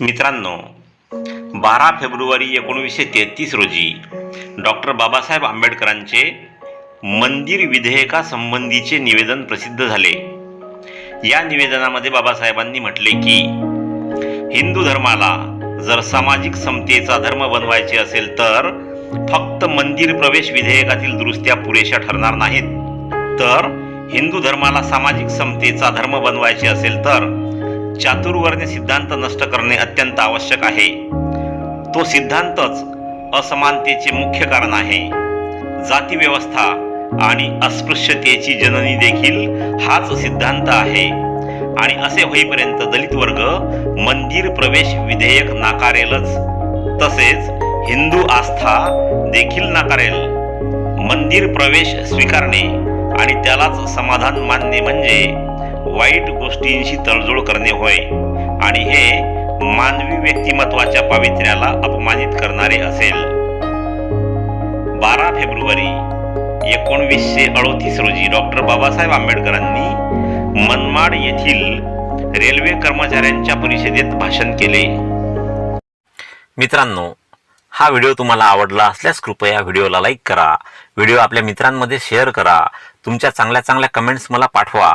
मित्रांनो बारा फेब्रुवारी एकोणीसशे तेहतीस रोजी डॉक्टर बाबासाहेब आंबेडकरांचे मंदिर विधेयकासंबंधीचे निवेदन प्रसिद्ध झाले. या निवेदनामध्ये बाबासाहेबांनी म्हटले की हिंदू धर्माला जर सामाजिक समतेचा धर्म बनवायचे असेल तर फक्त मंदिर प्रवेश विधेयकातील दुरुस्त्या पुरेशा ठरणार नाहीत. तर हिंदू धर्माला सामाजिक समतेचा धर्म बनवायचे असेल तर चातुर्वर्ण्य सिद्धांत नष्ट करणे अत्यंत आवश्यक आहे. तो सिद्धांतच असमानतेचे मुख्य कारण आहे. जाती व्यवस्था आणि अस्पृश्यतेची जननी देखील हाच सिद्धांत आहे. आणि असे होईपर्यंत दलित वर्ग मंदिर प्रवेश विधेयक नाकारेलच. तसेच हिंदू आस्था देखील नाकारेल. मंदिर प्रवेश स्वीकारणे आणि त्यालाच समाधान मानणे म्हणजे वाईट गोष्टींशी तडजोड करणे होय आणि हे मानवी व्यक्तिमत्वाच्या पावित्र्याला अपमानित करणारे असेल. बारा फेब्रुवारी एकोणवीसशे अडोतीस रोजी डॉक्टर बाबासाहेब आंबेडकरांनी मनमाड येथील रेल्वे कर्मचाऱ्यांच्या परिषदेत भाषण केले. मित्रांनो हा व्हिडिओ तुम्हाला आवडला असल्यास कृपया व्हिडिओला लाईक करा. व्हिडिओ आपल्या मित्रांमध्ये शेअर करा. तुमच्या चांगल्या चांगल्या कमेंट्स मला पाठवा.